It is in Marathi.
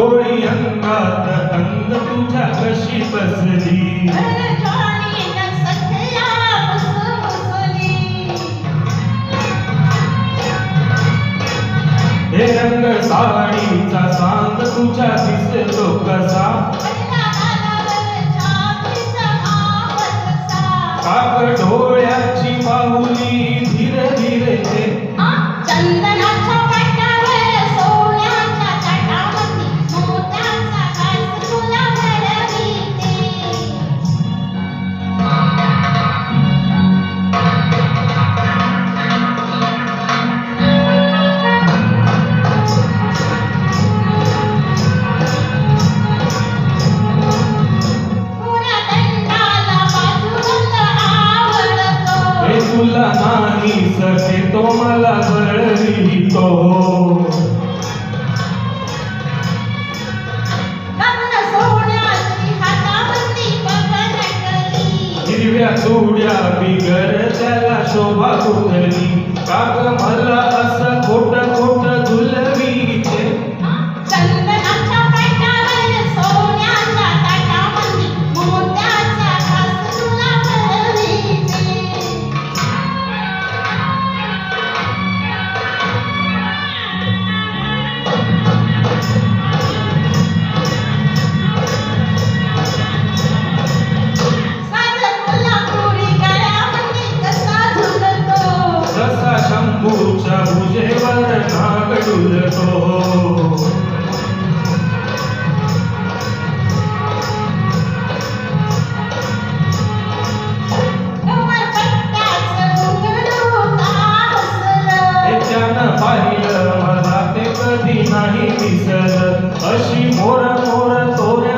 थोडी अंगात अंग तुझ्या कशी बसली. हे रंग साडीचा सांग तुझ्या दिसतो कसा? काक डोळ्याची पाहुली तो मला बळवितो हिरव्या सोड्या बिगर त्याला शोभा कुठली काग मला पाहिलं मला ते कधी नाही दिसलं. अशी मोर मोर तोर